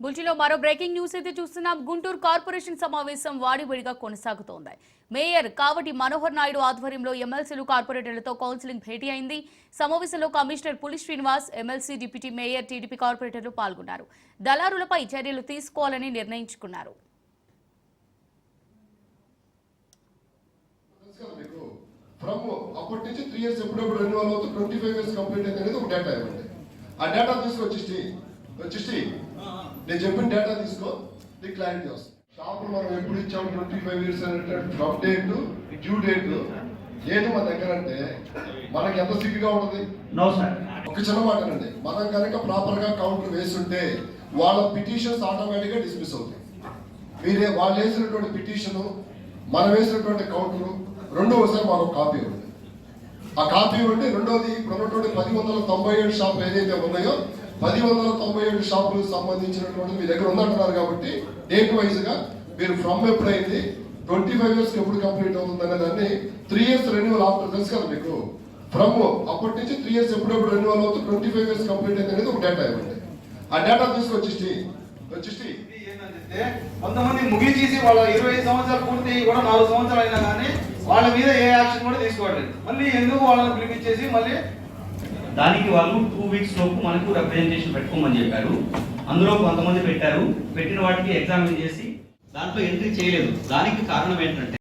బుల్చిలో మరో breaking news అయితే చూస్తున్నాం. గుంటూరు కార్పొరేషన్ సమావేశం వాడివిడిగా కొనసాగుతోంది. మేయర్ కావటి మనోహర్ నాయుడు ఆధ్వర్యంలో ఎమ్మెల్సీలు కార్పొరేటర్లతో కౌన్సిలింగ్ భేటీ అయింది. సమావేశంలో commissioner Puli Srinivas MLC deputy mayor TDP కార్పొరేటర్లు పాల్గొన్నారు. దళారులపై చర్యలు తీసుకోవాలని నిర్ణయించుకున్నారు. ఫ్రమ్ అప్పటి నుంచి త్రీ ఇయర్స్ ఎప్పుడెప్పుడు రెన్యువల్ అవుతూ ట్వంటీ ఫైవ్ ఇయర్స్ కంప్లీట్ అయింది అనేది ఒక డేటా ఇవ్వండి. ఆ డేటా తీసుకొచ్చి వచ్చి నేను చెప్పిన డేటా తీసుకో నీకు క్లారిటీ వస్తుంది. షాపులు మనం ఎప్పుడు ఇచ్చాము? ట్వంటీ ఫైవ్ ఇయర్స్ అనేటువంటి ఫ్రమ్ డేట్ డ్యూ డేట్ ఏది మన దగ్గర అంటే మనకి ఎంత సిగ్గుగా ఉంటుంది? ఒక చిన్న మాట అండి మనం కనుక ప్రాపర్గా కౌంటర్ వేస్తుంటే వాళ్ళ పిటిషన్స్ ఆటోమేటిక్గా డిస్మిస్ అవుతాయి. మీరే వాళ్ళు వేసినటువంటి పిటిషన్ మనం వేసినటువంటి కౌంటర్ రెండో ఒకసారి మాకు కాపీ ఉంది. ఆ కాపీ ఉంటే రెండోది ఇప్పుడు ఉన్నటువంటి పది వందల తొంభై ఏడు షాపులు ఏదైతే ఉన్నాయో పది వందల తొంభై ఏడు షాపులకు సంబంధించినటువంటి మీ దగ్గర ఉందంటున్నారు కాబట్టి డేట్ వైజ్గా మీరు ఫ్రమ్ ఎప్పుడైంది ట్వంటీ ఫైవ్ ఇయర్స్ ఎప్పుడు కంప్లీట్ అవుతుంది అనే దాన్ని త్రీ ఇయర్స్ రెన్యువల్ ఆఫ్టర్ తెలుసు కదా మీకు. ఫ్రమ్ అప్పటి నుంచి త్రీ ఇయర్స్ ఎప్పుడెప్పుడు రెన్యువల్ అవుతుంది ట్వంటీ ఫైవ్ ఇయర్స్ కంప్లీట్ అయింది అనేది ఒక డేటా ఇవ్వండి. ఆ డేటా తీసుకొచ్చి వచ్చి ఏంటంటే కొంతమంది ముగించేసి వాళ్ళ ఇరవై సంవత్సరాలు పూర్తి కూడా నాలుగు సంవత్సరాలు అయినా కానీ వాళ్ళ మీద ఏ యాక్షన్ కూడా తీసుకోవట్లేదు. మళ్ళీ ఎందుకు వాళ్ళని పిలిపించేసి మళ్ళీ దానికి వాళ్ళు టూ వీక్స్ లోపు మనకు రిప్రజెంటేషన్ పెట్టుకోమని చెప్పారు. అందులో కొంతమంది పెట్టారు. పెట్టిన వాటికి ఎగ్జామిన్ చేసి దాంట్లో ఎంట్రీ చేయలేదు. దానికి కారణం ఏంటంటే